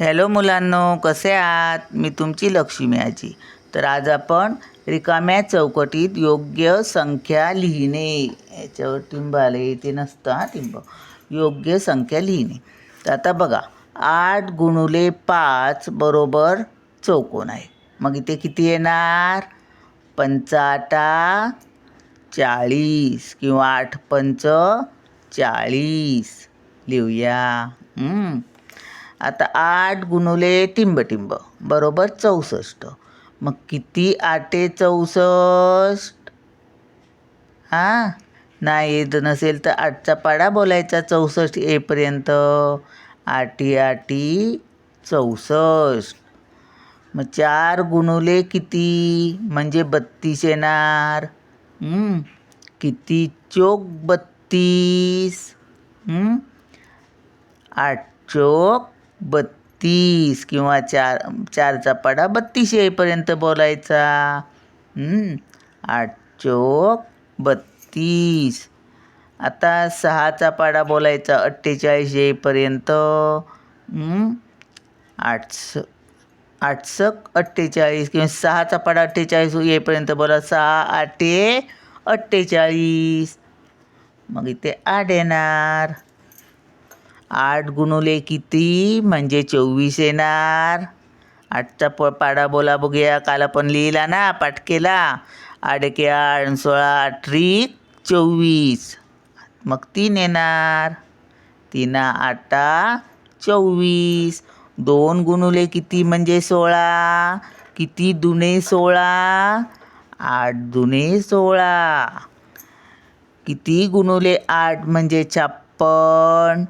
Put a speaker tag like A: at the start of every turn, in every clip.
A: Hello मुलांनो कसे आहात? मी तुमची लक्ष्मी आजी. तर आज आपण रिकाम्या चौकटीत योग्य संख्या लिहिणे. याच्यावर टिंब आले इथे नसतं हां टिंब. योग्य संख्या लिहिणे. तर आता बघा आठ गुणुले पाच बरोबर चौकोन आहे. मग इथे किती येणार? पंचाटा चाळीस किंवा आठ पंच चाळीस. लिहूया. आता आठ गुणुले टिंबटिंब बरोबर चौसष्ट. मग किती आटे चौसष्ट? हां? नाही येत नसेल तर आठचा पाडा बोलायचा चौसष्ट येपर्यंत आठी आठी चौसष्ट. मग चार गुणुले किती? म्हणजे बत्तीस येणार. किती चोक बत्तीस? आठ चोक बत्तीस किंवा चार चारचा पाडा बत्तीस येईपर्यंत बोलायचा. आठ चोक बत्तीस. आता सहाचा पाडा बोलायचा अठ्ठेचाळीस येईपर्यंत. आठ स आठ अठ्ठेचाळीस किंवा सहाचा पाडा अठ्ठेचाळीस येईपर्यंत बोला. सहा आठे अठ्ठेचाळीस. मग इथे आठ येणार. आठ गुणुले किती? म्हणजे चोवीस येणार. आठचा प पाडा बोला बघूया. काल आपण लिहिला ना पाठ केला आठ एके आठ सोळा अठरीक चोवीस. मग तीन येणार. तीना आठा चोवीस. दोन गुणुले किती? म्हणजे सोळा. किती दुने सोळा? आठ दुने सोळा. किती गुणुले? आठ म्हणजे छप्पन.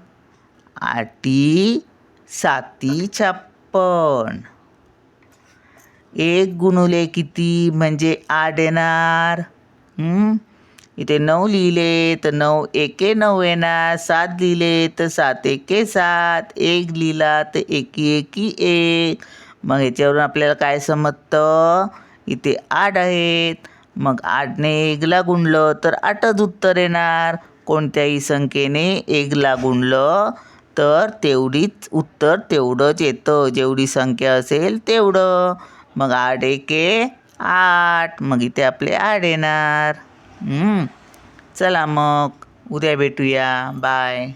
A: आटी साती छप्पन. एक गुणुले किती? म्हणजे आठ येणार. इथे नऊ लिहिले तर नऊ एके नऊ येणार सात लिहिले तर सात एके सात एक लिहिला तर एकी एकी एक. मग याच्यावरून आपल्याला काय समजतं? इथे आठ आहेत. मग आठने एकला गुणलं तर आठच उत्तर येणार. कोणत्याही संख्येने एकला गुणलं तर तेवढीच उत्तर तेवढंच येतं. जेवढी संख्या असेल तेवढं. मग आठ एके आठ. मग इथे आपले आठ येणार. चला मग. उद्या भेटूया. बाय.